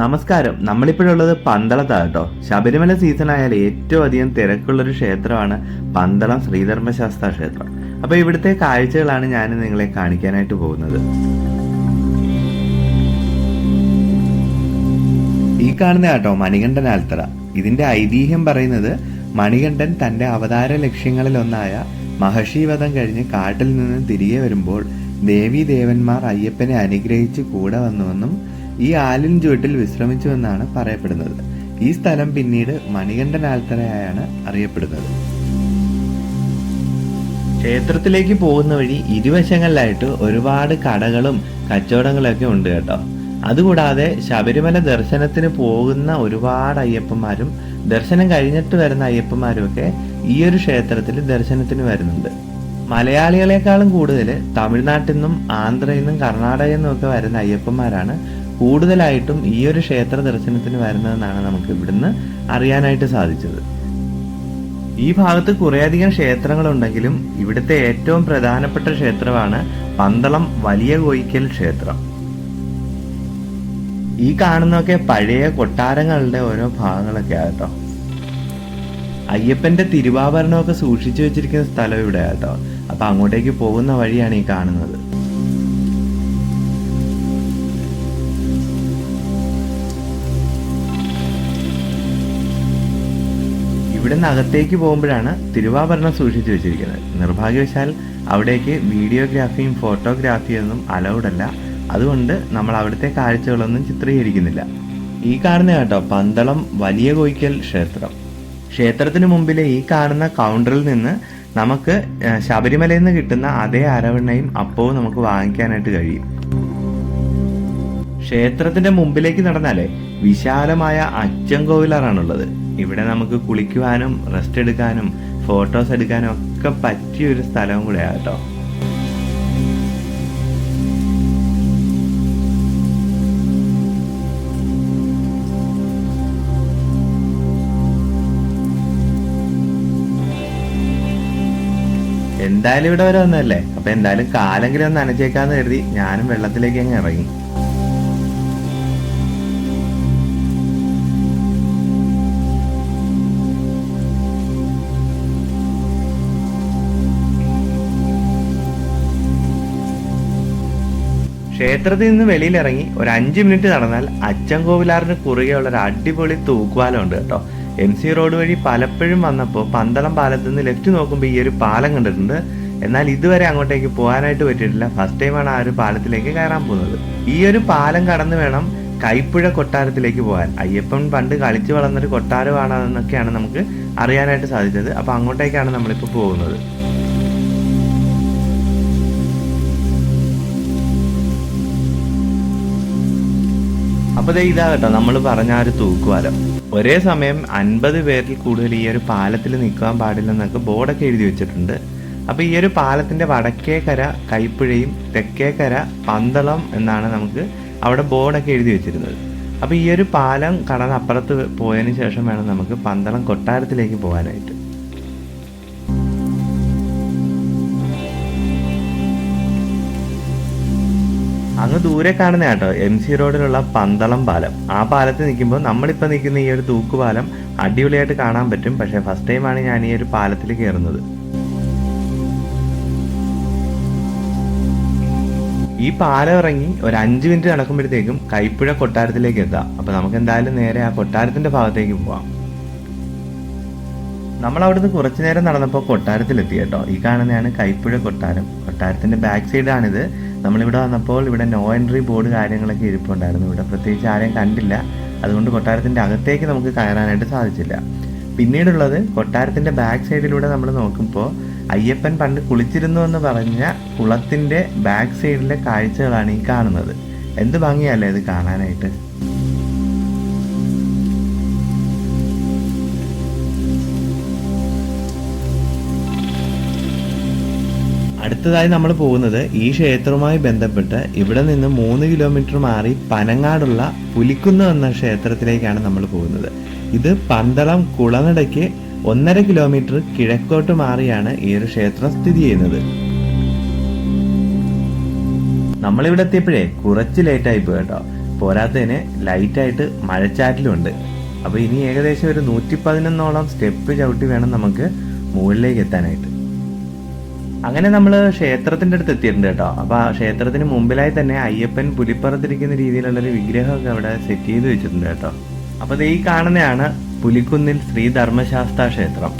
നമസ്കാരം. നമ്മളിപ്പോഴുള്ളത് പന്തളത്താണ് കേട്ടോ. ശബരിമല സീസൺ ആയാൽ ഏറ്റവും അധികം തിരക്കുള്ളൊരു ക്ഷേത്രമാണ് പന്തളം ശ്രീധർമ്മശാസ്ത്ര ക്ഷേത്രം. അപ്പോൾ ഇവിടുത്തെ കാഴ്ചകളാണ് ഞാൻ നിങ്ങളെ കാണിക്കാനായിട്ട് പോകുന്നത്. ഈ കാണുന്ന കേട്ടോ മണികണ്ഠൻ ആൽത്തറ. ഇതിന്റെ ഐതിഹ്യം പറയുന്നത് മണികണ്ഠൻ തന്റെ അവതാര ലക്ഷ്യങ്ങളിലൊന്നായ മഹർഷിവധം കഴിഞ്ഞ് കാട്ടിൽ നിന്ന് തിരികെ വരുമ്പോൾ ദേവി ദേവന്മാർ അയ്യപ്പനെ അനുഗ്രഹിച്ച് കൂടെ വന്നുവെന്നും ഈ ആലിൻ ചുവട്ടിൽ വിശ്രമിച്ചുവെന്നാണ് പറയപ്പെടുന്നത്. ഈ സ്ഥലം പിന്നീട് മണികണ്ഠൻ ആൽത്തറയായാണ് അറിയപ്പെടുന്നത്. ക്ഷേത്രത്തിലേക്ക് പോകുന്ന വഴി ഇരുവശങ്ങളിലായിട്ട് ഒരുപാട് കടകളും കച്ചവടങ്ങളൊക്കെ ഉണ്ട് കേട്ടോ. അതുകൂടാതെ ശബരിമല ദർശനത്തിന് പോകുന്ന ഒരുപാട് അയ്യപ്പന്മാരും ദർശനം കഴിഞ്ഞിട്ട് വരുന്ന അയ്യപ്പന്മാരും ഒക്കെ ഈ ഒരു ക്ഷേത്രത്തിൽ ദർശനത്തിന് വരുന്നുണ്ട്. മലയാളികളെക്കാളും കൂടുതൽ തമിഴ്നാട്ടിൽ നിന്നും ആന്ധ്രയിൽ നിന്നും കർണാടകയിൽ നിന്നും ഒക്കെ വരുന്ന അയ്യപ്പന്മാരാണ് കൂടുതലായിട്ടും ഈ ഒരു ക്ഷേത്ര ദർശനത്തിന് വരുന്നതെന്നാണ് നമുക്ക് ഇവിടുന്ന് അറിയാനായിട്ട് സാധിച്ചത്. ഈ ഭാഗത്ത് കുറേയധികം ക്ഷേത്രങ്ങളുണ്ടെങ്കിലും ഇവിടുത്തെ ഏറ്റവും പ്രധാനപ്പെട്ട ക്ഷേത്രമാണ് പന്തളം വലിയ കോയിക്കൽ ക്ഷേത്രം. ഈ കാണുന്നൊക്കെ പഴയ കൊട്ടാരങ്ങളുടെ ഓരോ ഭാഗങ്ങളൊക്കെ ആട്ടോ അയ്യപ്പന്റെ തിരുവാഭരണമൊക്കെ സൂക്ഷിച്ചു വെച്ചിരിക്കുന്ന സ്ഥലം ഇവിടെ ആട്ടോ അപ്പൊ അങ്ങോട്ടേക്ക് പോകുന്ന വഴിയാണ് ഈ കാണുന്നത്. ഇവിടുന്ന് അകത്തേക്ക് പോകുമ്പോഴാണ് തിരുവാഭരണം സൂക്ഷിച്ചു വെച്ചിരിക്കുന്നത്. നിർഭാഗ്യവശാൽ അവിടേക്ക് വീഡിയോഗ്രാഫിയും ഫോട്ടോഗ്രാഫിയും ഒന്നും അലൗഡ് അല്ല അതുകൊണ്ട് നമ്മൾ അവിടുത്തെ കാഴ്ചകളൊന്നും ചിത്രീകരിക്കുന്നില്ല. ഈ കാണുന്ന കേട്ടോ പന്തളം വലിയ കോയിക്കൽ ക്ഷേത്രം. ക്ഷേത്രത്തിന് മുമ്പിലെ ഈ കാണുന്ന കൗണ്ടറിൽ നിന്ന് നമുക്ക് ശബരിമലയിൽ നിന്ന് കിട്ടുന്ന അതേ അരവണ്ണയും അപ്പവും നമുക്ക് വാങ്ങിക്കാനായിട്ട് കഴിയും. ക്ഷേത്രത്തിന്റെ മുമ്പിലേക്ക് നടന്നാലേ വിശാലമായ അച്ചൻകോവിലറാണുള്ളത് ഇവിടെ നമുക്ക് കുളിക്കുവാനും റെസ്റ്റ് എടുക്കാനും ഫോട്ടോസ് എടുക്കാനും ഒക്കെ പറ്റിയ ഒരു സ്ഥലവും കൂടെയാണ് കേട്ടോ. എന്തായാലും ഇവിടെ വരെ വന്നതല്ലേ? അപ്പൊ എന്തായാലും കാലെങ്കിലും ഒന്ന് നനച്ചേക്കാന്ന് കരുതി ഞാനും വെള്ളത്തിലേക്ക് അങ്ങ് ഇറങ്ങി. ക്ഷേത്രത്തിൽ നിന്ന് വെളിയിലിറങ്ങി ഒരു അഞ്ച് മിനിറ്റ് നടന്നാൽ അച്ചൻകോവിലാറിന് കുറുകെയുള്ള ഒരു അടിപൊളി തൂക്കുപാലം ഉണ്ട് കേട്ടോ. എം സി റോഡ് വഴി പലപ്പോഴും വന്നപ്പോൾ പന്തളം പാലത്ത് നിന്ന് ലെഫ്റ്റ് നോക്കുമ്പോൾ ഈ ഒരു പാലം കണ്ടിട്ടുണ്ട്. എന്നാൽ ഇതുവരെ അങ്ങോട്ടേക്ക് പോകാനായിട്ട് പറ്റിയിട്ടില്ല. ഫസ്റ്റ് ടൈമാണ് ആ ഒരു പാലത്തിലേക്ക് കയറാൻ പോകുന്നത്. ഈ ഒരു പാലം കടന്നു വേണം കൈപ്പുഴ കൊട്ടാരത്തിലേക്ക് പോകാൻ. അയ്യപ്പൻ പണ്ട് കളിച്ചു വളർന്നൊരു കൊട്ടാരമാണെന്നൊക്കെയാണ് നമുക്ക് അറിയാനായിട്ട് സാധിച്ചത്. അപ്പോൾ അങ്ങോട്ടേക്കാണ് നമ്മളിപ്പോൾ പോകുന്നത്. അപ്പൊ ഇതാ കേട്ടോ നമ്മൾ പറഞ്ഞ ആ ഒരു തൂക്കുവാലം ഒരേ സമയം അൻപത് പേരിൽ കൂടുതൽ ഈ ഒരു പാലത്തിൽ നിൽക്കാൻ പാടില്ലെന്നൊക്കെ ബോർഡൊക്കെ എഴുതി വെച്ചിട്ടുണ്ട്. അപ്പൊ ഈ ഒരു പാലത്തിന്റെ വടക്കേക്കര കൈപ്പുഴയും തെക്കേക്കര പന്തളം എന്നാണ് നമുക്ക് അവിടെ ബോർഡൊക്കെ എഴുതി വെച്ചിരുന്നത്. അപ്പൊ ഈ ഒരു പാലം കടന്ന് അപ്പുറത്ത് പോയതിന് ശേഷം വേണം നമുക്ക് പന്തളം കൊട്ടാരത്തിലേക്ക് പോകാനായിട്ട്. അങ്ങ് ദൂരെ കാണുന്ന കേട്ടോ. എം സി റോഡിലുള്ള പന്തളം പാലം. ആ പാലത്ത് നിൽക്കുമ്പോൾ നമ്മളിപ്പോൾ നിൽക്കുന്ന ഈ ഒരു തൂക്കുപാലം അടിപൊളിയായിട്ട് കാണാൻ പറ്റും. പക്ഷേ ഫസ്റ്റ് ടൈമാണ് ഞാൻ ഈ ഒരു പാലത്തിൽ കയറുന്നത്. ഈ പാലം ഇറങ്ങി ഒരു അഞ്ച് മിനിറ്റ് നടക്കുമ്പോഴത്തേക്കും കൈപ്പുഴ കൊട്ടാരത്തിലേക്ക് എത്താം. അപ്പൊ നമുക്ക് എന്തായാലും നേരെ ആ കൊട്ടാരത്തിന്റെ ഭാഗത്തേക്ക് പോവാം. നമ്മൾ അവിടുന്ന് കുറച്ചു നേരം നടന്നപ്പോൾ കൊട്ടാരത്തിലെത്തി കേട്ടോ. ഈ കാണുന്നതാണ് കൈപ്പുഴ കൊട്ടാരം. കൊട്ടാരത്തിന്റെ ബാക്ക് സൈഡാണിത് നമ്മളിവിടെ വന്നപ്പോൾ ഇവിടെ നോ എൻട്രി ബോർഡ് കാര്യങ്ങളൊക്കെ ഇരിപ്പുണ്ടായിരുന്നു. ഇവിടെ പ്രത്യേകിച്ച് ആരെയും കണ്ടില്ല. അതുകൊണ്ട് കൊട്ടാരത്തിന്റെ അകത്തേക്ക് നമുക്ക് കയറാനായിട്ട് സാധിച്ചില്ല. പിന്നീടുള്ളത് കൊട്ടാരത്തിന്റെ ബാക്ക് സൈഡിലൂടെ നമ്മൾ നോക്കുമ്പോൾ അയ്യപ്പൻ പണ്ട് കുളിച്ചിരുന്നു എന്ന് പറഞ്ഞ കുളത്തിന്റെ ബാക്ക് സൈഡിലെ കാഴ്ചകളാണ് ഈ കാണുന്നത്. എന്ത് ഭംഗിയല്ലേ ഇത് കാണാനായിട്ട്? അടുത്തതായി നമ്മൾ പോകുന്നത് ഈ ക്ഷേത്രവുമായി ബന്ധപ്പെട്ട് ഇവിടെ നിന്ന് മൂന്ന് കിലോമീറ്റർ മാറി പനങ്ങാടുള്ള പുലിക്കുന്ന് എന്ന ക്ഷേത്രത്തിലേക്കാണ് നമ്മൾ പോകുന്നത്. ഇത് പന്തളം കുളനടയ്ക്ക് ഒന്നര കിലോമീറ്റർ കിഴക്കോട്ട് മാറിയാണ് ഈ ഒരു ക്ഷേത്രം സ്ഥിതി ചെയ്യുന്നത്. നമ്മളിവിടെ എത്തിയപ്പോഴേ കുറച്ച് ലേറ്റ് ആയി പോയി കേട്ടോ. പോരാത്തതിന് ലൈറ്റായിട്ട് മഴച്ചാറ്റിലുണ്ട് അപ്പോൾ ഇനി ഏകദേശം ഒരു നൂറ്റി പതിനൊന്നോളം സ്റ്റെപ്പ് ചവിട്ടി വേണം നമുക്ക് മുകളിലേക്ക് എത്താനായിട്ട്. അങ്ങനെ നമ്മൾ ക്ഷേത്രത്തിന്റെ അടുത്ത് എത്തിയിട്ടുണ്ട് കേട്ടോ. അപ്പോൾ ആ ക്ഷേത്രത്തിന് മുമ്പിലായി തന്നെ അയ്യപ്പൻ പുലിപ്പറത്തിരിക്കുന്ന രീതിയിലുള്ളൊരു വിഗ്രഹമൊക്കെ അവിടെ സെറ്റ് ചെയ്ത് വെച്ചിട്ടുണ്ട് കേട്ടോ. അപ്പോൾ ഈ കാണുന്നതാണ് പുലിക്കുന്നിൽ ശ്രീ ധർമ്മശാസ്ത്ര ക്ഷേത്രം.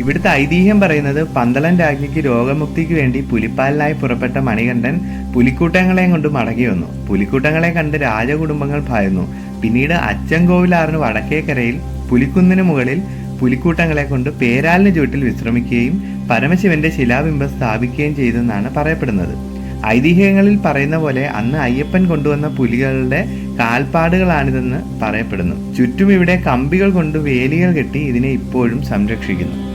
ഇവിടുത്തെ ഐതിഹ്യം പറയുന്നത് പന്തളൻ രാജ്ഞിക്ക് രോഗമുക്തിക്ക് വേണ്ടി പുലിപ്പാലിനായി പുറപ്പെട്ട മണികണ്ഠൻ പുലിക്കൂട്ടങ്ങളെയും കൊണ്ട് മടങ്ങി വന്നു. പുലിക്കൂട്ടങ്ങളെ കണ്ട് രാജകുടുംബങ്ങൾ ഭയന്നു. പിന്നീട് അച്ചൻകോവിലാറിന് വടക്കേക്കരയിൽ പുലിക്കുന്നിന് മുകളിൽ പുലിക്കൂട്ടങ്ങളെ കൊണ്ട് പേരാലിന് ചുവട്ടിൽ വിശ്രമിക്കുകയും പരമശിവന്റെ ശിലാബിംബം സ്ഥാപിക്കുകയും ചെയ്തെന്നാണ് പറയപ്പെടുന്നത്. ഐതിഹ്യങ്ങളിൽ പറയുന്ന പോലെ അന്ന് അയ്യപ്പൻ കൊണ്ടുവന്ന പുലികളുടെ കാൽപ്പാടുകളാണിതെന്ന് പറയപ്പെടുന്നു. ചുറ്റും ഇവിടെ കമ്പികൾ കൊണ്ട് വേലികൾ കെട്ടി ഇതിനെ ഇപ്പോഴും സംരക്ഷിക്കുന്നു.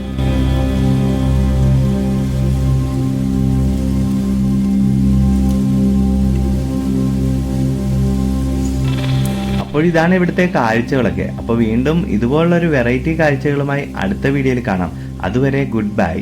അപ്പോൾ ഇതാണ് ഇവിടുത്തെ കാഴ്ചകളൊക്കെ. അപ്പോൾ വീണ്ടും ഇതുപോലുള്ളൊരു വെറൈറ്റി കാഴ്ചകളുമായി അടുത്ത വീഡിയോയിൽ കാണാം. അതുവരെ ഗുഡ് ബൈ